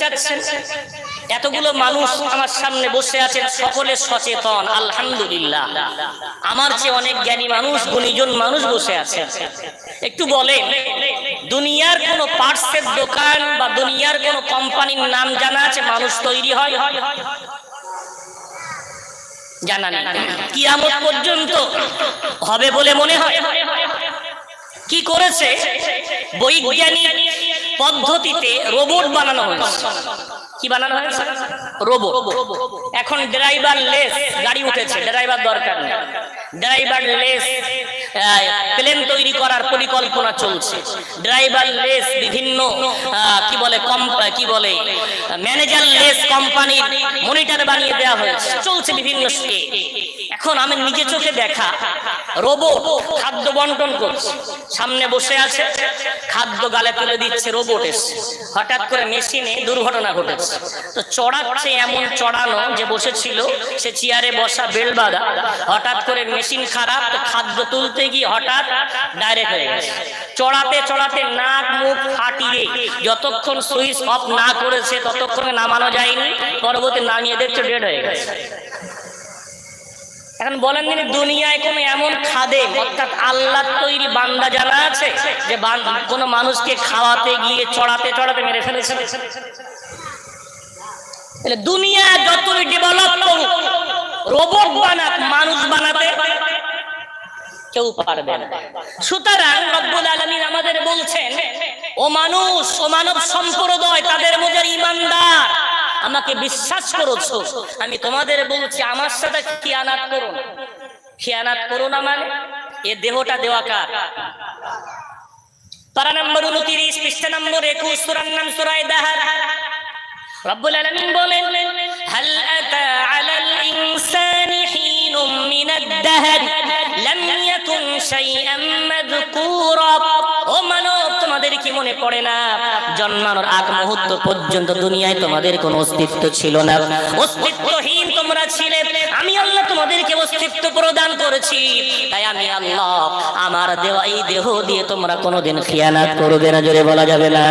চাচ্ছেন? এতগুলো মানুষ আমার সামনে বসে আছেন, সকলে সচেতন, আলহামদুলিল্লাহ। আমার চেয়ে অনেক জ্ঞানী মানুষ, গুণীজন মানুষ বসে আছে একটু বলেন, দুনিয়ার কোন পার্টসের দোকান বা দুনিয়ার কোন কোম্পানির নাম জানা আছে, মানুষ তৈরি হয়? জানা নেই। কিয়ামত পর্যন্ত হবে বলে মনে হয়? কি করেছে? বৈজ্ঞানিক পদ্ধতিতে রোবট বানানো হয়েছে। কি বানানো হয়েছে? রোবট এখন ড্রাইভার লেস গাড়ি উঠেছে ড্রাইভার দরকার নেই। ড্রাইভার লেস প্লেন তৈরি করার পরিকল্পনা চলছে। ড্রাইভার লেস বিভিন্ন কি বলে কি বলে ম্যানেজার লেস কোম্পানির মনিটর বানিয়ে দেওয়া হয়েছে। চলছে বিভিন্ন স্টেট এখন আমি নিজে চোখে দেখা রোবট খাদ্য বন্টন করছে। সামনে বসে আছে, খাদ্য গালে তুলে দিচ্ছে, রোবট এসে হঠাৎ করে মেশিনে দুর্ঘটনা ঘটেছে। তো চড়াচ্ছে এমন চড়ানো যে বসেছিল, সে চেয়ারে বসা বেল বাঁধা। হঠাৎ করে মেশিন খারাপ, তো খাদ্য তুলতে গিয়ে হঠাৎ ডাইরেক্ট হয়ে গেছে। চড়াতে চড়াতে নাক মুখ ফাটিয়ে যতক্ষণ সুইচ অফ না করেছে, ততক্ষণে নামানো যায়নি, পরবর্তী নামিয়ে দেখছে ডেড হয়ে গেছে। এখন বলেন তিনি, দুনিয়ায় কোন এমন খাদে, অর্থাৎ আল্লাহ তৈরি বান্দা জানা আছে, যে কোনো মানুষকে খাওয়াতে গিয়ে, চড়াতে চড়াতে মেরে ফেলেছে। দুনিয়া যতই ডেভেলপ করুক রোবট বানাক, মানুষ বানাতে কেউ পারবে না। সুতরাং রব্বুল আলামিন আমাদের বলছেন, ও মানুষ, ও মানব সম্প্রদায়, তাদের মধ্যে ইমানদার আমাকে বিশ্বাস করেছ? আমি তোমাদের বলছি, আমার সাথে খিয়ানাত করো না। খিয়ানাত করো না মানে? এ দেহটা দেওয়া কার? পারা নম্বর উনত্রিশ, পৃষ্ঠা নম্বর একুশ, সুরার নাম সুরায় দাহার। রব্বুল আলামিন বলেন, হাল আতা আলাল ইয়াকুন শাইআন মাযকুরা, ও মানব তোমাদের কি মনে পড়ে না? জন্মানোর আগ মুহূর্ত পর্যন্ত দুনিয়ায় তোমাদের কোনো অস্তিত্ব ছিল না। অস্তিত্বহীন তোমরা ছিলে। আমি আল্লাহ তোমাদেরকে অস্তিত্ব প্রদান করেছি। তাই আমি আল্লাহ আমার দেওয়া এই দেহ দিয়ে তোমরা কোনোদিন খিয়ানাত করবে না, জোরে বলা যাবে না।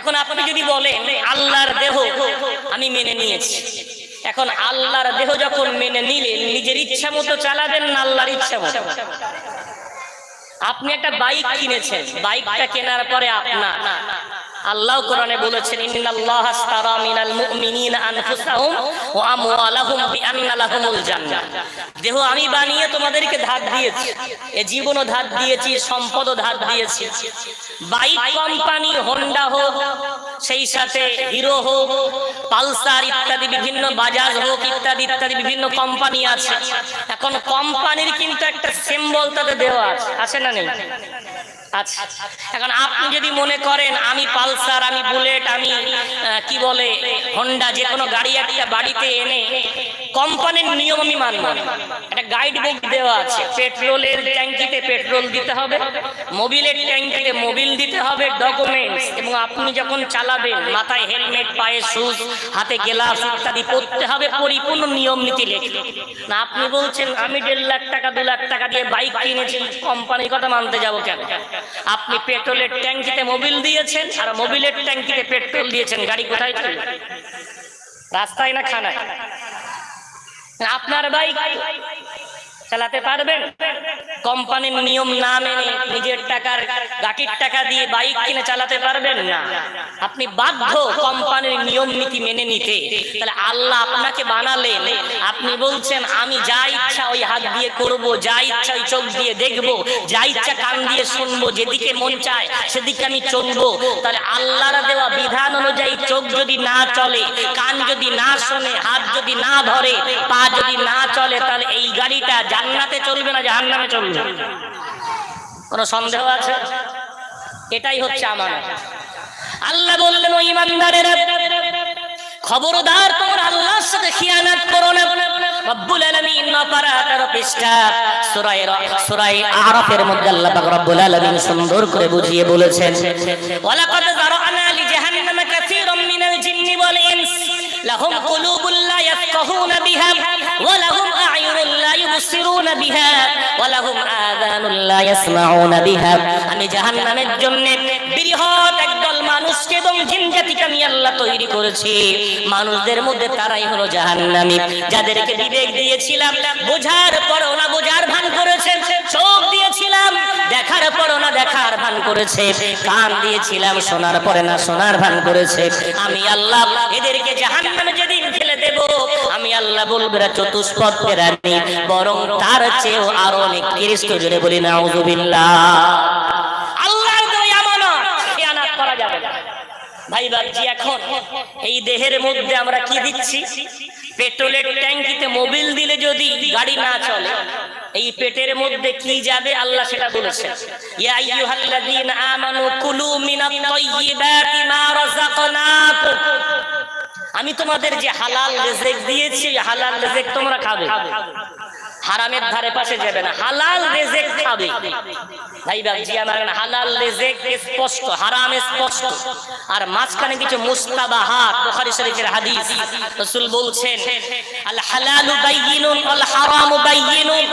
এখন আপনি যদি বলেন, আল্লাহর দেহ আমি মেনে নিয়েছি। এখন আল্লাহর দেহ যখন মেনে নিলেন, নিজের ইচ্ছা মতো চালাবেন না, আল্লাহর ইচ্ছা মতো। আপনি একটা বাইক কিনেছেন। বাইকটা কেনার পরে আপনার। আল্লাহ কোরআনে বলেছেন, ইন্নাল্লাহ আস্তারা মিনাল মুমিনিনা আনফুসাহুম। দেহ আমি বানিয়ে তোমাদেরকে ধার দিয়েছি, এ জীবনও ধার দিয়েছি, সম্পদও ধার দিয়েছি। বাইক কোম্পানি, হোন্ডা হোক, সেই সাথে হিরো হোক, পালসার ইত্যাদি বিভিন্ন বাজাজ হোক, ইত্যাদি ইত্যাদি বিভিন্ন কোম্পানি আছে। এখন কোম্পানির কিন্তু একটা সিম্বল তাতে দেওয়া আছে। আছে না নেই? আচ্ছা। এখন আপনি যদি মনে করেন, আমি পালসার, আমি বুলেট, আমি কি বলে, হন্ডা, যে কোনো গাড়ি একটা বাড়িতে এনে কোম্পানির নিয়ম আমি মানব একটা গাইড বুক দেওয়া আছে। পেট্রোলের ট্যাঙ্কিতে পেট্রোল দিতে হবে, মোবিলের ট্যাঙ্কিতে মোবিল দিতে হবে ডকুমেন্টস এবং আপনি যখন চালাবেন, মাথায় হেলমেট, পায়ে শুজ হাতে গ্লাভস ইত্যাদি পরতে হবে, পরিপূর্ণ নিয়ম নীতি লেখে। না, আপনি বলছেন, আমি দেড় লাখ টাকা, দু লাখ টাকা দিয়ে বাইক কিনেছি, কোম্পানির কথা মানতে যাব কেন? আপনি পেট্রোলের ট্যাঙ্কিতে মোবিল দিয়েছেন, আর মোবিলের ট্যাঙ্কিতে পেট্রোল দিয়েছেন, গাড়ি কোথায় রাস্তায় না খানায়? আপনার বাইক চালাতে পারবেন? কোম্পানির নিয়ম না মেনে নিজের টাকার গাটির টাকা দিয়ে বাইক কিনে চালাতে পারবেন না। আপনি বাধ্য কোম্পানির নিয়ম নীতি মেনে নিতে। তাহলে আল্লাহ আপনাকে বানালেন। আপনি বলছেন, আমি যা ইচ্ছা ওই হাত দিয়ে করব, যা ইচ্ছা ওই চোখ দিয়ে দেখব, যা ইচ্ছা কান দিয়ে শুনব, যেদিকে মন চায় সেদিকে আমি চলবো। তাহলে আল্লাহর দেওয়া বিধান অনুযায়ী চোখ যদি না চলে, কান যদি না শোনে, হাত যদি না ধরে, পা যদি না চলে, তাহলে এই গাড়িটা জান্নাতে চলবে না জাহান্নামে চলবে? কোনো সন্দেহ আছে? এটাই হচ্ছে আমার আল্লাহ বললেন ওই ইমানদারেরা, খবরদার তোমরা আল্লাহর সাথে খিয়ানাত করো না। রব্বুল আলামিন নপারা 18 পৃষ্ঠা সূরা সূরা আরাফের মধ্যে আল্লাহ পাক রব্বুল আলামিন সুন্দর করে বুঝিয়ে বলেছেন, ওয়ালাকাদ যারানা লি জাহান্নামা কাসীরাম মিনাল জিন্নি ওয়াল ইনস, লাহুম কুলুবুন লা ইয়াফকাহুনা আমি জাহান্নামের জন্য বৃহৎ একদল মানুষকে এবং জিন জাতিকে আমি আল্লাহ তৈরি করেছি। মানুষদের মধ্যে তারাই হলো জাহান্নামী। যাদেরকে বিবেক দিয়েছিলাম, বোঝার পরও না বোঝার ভান করেছে, চোখ দিয়েছিলাম, দেখার পরও না দেখার ভান করেছে, কান দিয়েছিলাম, শোনার পরে না শোনার ভান করেছে। আমি আল্লাহ এদেরকে জাহান্নামে আমি আল্লাহ বলব, এরা চতুষ্পদ প্রাণী বরং তার চেয়েও আরও অনেক কৃষ্ট জুড়ে বলি না। ভাই বাবজি এখন এই দেহের মধ্যে আমরা কি দিচ্ছি? পেট্রোলের ট্যাঙ্কিতে মোবিল দিলে যদি গাড়ি না চলে, এই পেটের মধ্যে কি যাবে? আল্লাহ সেটা বলেছেন। ইয়া আমানু কুলু আমি তোমাদের যে হালাল রেজেক দিয়েছি হালাল রেজেক তোমরা খাবে। হারামের ধারে পাশে যাবে না। হালাল রিজিক খাবে। ভাই বাবজি আমার হালাল রিজিক স্পষ্ট, হারাম স্পষ্ট। আর মাঝখানে কিছু মুস্তাবাহাত, বুখারী শরীফের হাদিস। রাসূল বলছেন, আল হালালু বাইয়িনুন ওয়াল হারামু বাইয়িনুন।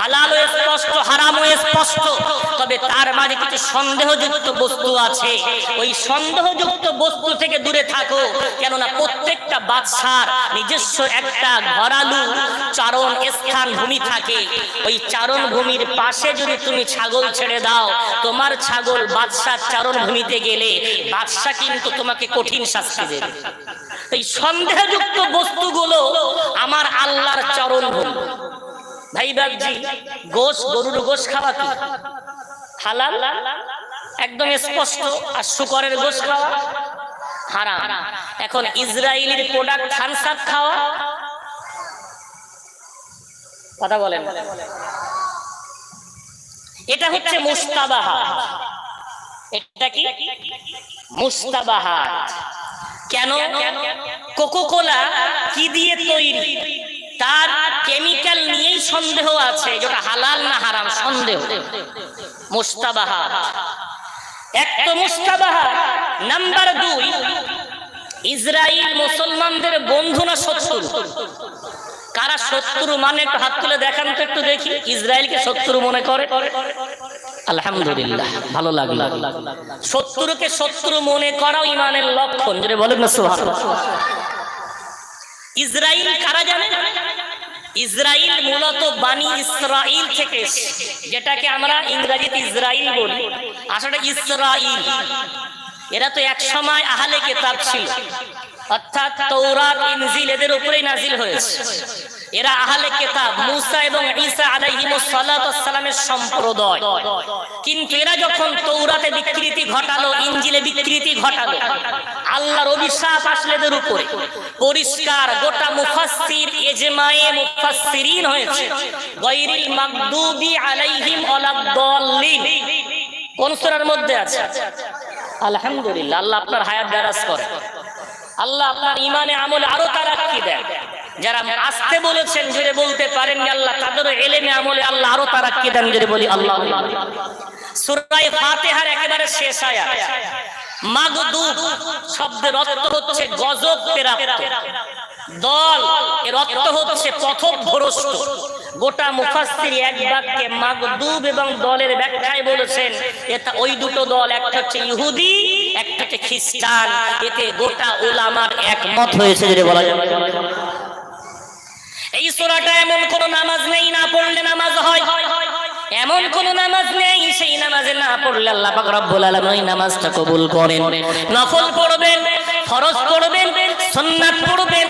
হালাল স্পষ্ট, হারামও স্পষ্ট। তবে তার মাঝে কিছু সন্দেহযুক্ত বস্তু আছে। ওই সন্দেহযুক্ত বস্তু থেকে দূরে থাকো। কেননা প্রত্যেকটা বাদশার নিজস্ব একটা ঘরালু চারণ স্থান ভূমি থাকে, ওই চারণ ভূমির পাশে যদি তুমি ছাগল ছেড়ে দাও, তোমার ছাগল বাদশার চারণ ভূমিতে গেলে বাদশা কিন্তু তোমাকে কঠিন শাস্তি দেবে। এই সন্দেহযুক্ত বস্তুগুলো আমার আল্লাহর চরণ ভূমি। ভাই বাবজি গোশ, গরুর গোশ খাওয়া কি? হালাল? একদম স্পষ্ট, আর শুকরের গোশ খাওয়া? হারাম। এখন ইসরায়েলের প্রোডাক্ট থানসাপ খাওয়া কথা বলেন এটা হচ্ছে মুস্তাবাহা। এটা কি? মুস্তাবাহা। কেন? কোকো কোলা কি দিয়ে তৈরি? তার কেমিক্যাল নিয়েই সন্দেহ আছে যেটা হালাল না হারাম সন্দেহ। মুস্তাবাহা। এক তো মুস্তাবাহা। নাম্বার দুই ইসরায়েল মুসলমানদের বন্ধু না শত্রু? কারা শত্রু মানে একটু হাত তুলে দেখান তো একটু দেখি। ইসরায়েলকে শত্রু মনে করে। আলহামদুলিল্লাহ, ভালো লাগল। শত্রুকে শত্রু মনে করাও ইমানের লক্ষণ যেটা বলেন না। ইসরায়েল কারা জানে? ইসরায়েল মূলত বানি ইসরাইল থেকে যেটাকে আমরা ইংরেজিতে ইসরায়েল বলি। আসলে ইসরাইল এরা তো এক সময় আহলে কেতাব ছিল। অর্থাৎ তৌরাত ইনজিল এদের উপরেই নাজিল হয়েছে। এরা আহলে কেতাব, মুসা এবং ঈসা আলাইহিমুস সালাতু সালামের সম্প্রদায়। কিন্তু এরা যখন তৌরাতে বিকৃতি ঘটালো, ইনজিলে বিকৃতি ঘটালো, আল্লাহর অভিশাপ আসলে এদের উপরে। পরিষ্কার, গোটা মুফাসসির ইজমায়ে মুফাসসিরিন হয়েছে। গায়রিল মাগদুবি আলাইহিম ওয়ালাদ-দাল্লিন কোন সূরার মধ্যে আছে? আলহামদুলিল্লাহ, আল্লাহ আপনার হায়াত দারাজ করে। আল্লাহ আপনার ইমানে আমলে আরও তারাক্কি দেয়? যারা আসতে বলেছেন জুড়ে বলতে পারেন আল্লাহ তাদেরও এলেমে আমলে আল্লাহ আরও তারাক্কি দেন? জুড়ে বলি, আল্লাহ সূরা ফাতিহার একেবারে শেষ আয়াত। মাগদুব শব্দের অর্থ হচ্ছে গজব প্রাপ্ত দল, এর অর্থ হচ্ছে পথভ্রষ্ট গোটা মুফাসসির এক বাক্যে মাগদুব এবং দলের ব্যাখ্যায় বলেছেন, এটা ওই দুটো দল, একটা হচ্ছে ইহুদি একটা খ্রিস্টান, এতে গোটা উলামার একমত হয়েছে যদি বলা যাবে এই সূরাটা এমন কোন নামাজ নেই, না পড়লে নামাজ হয়। এমন কোন নামাজ নেই, সেই নামাজে না পড়লে আল্লাহ পাক রব্বুল আলামিন ওই নামাজটা কবুল করেন। নফল পড়বেন, ফরজ পড়বেন, সুন্নাত পড়বেন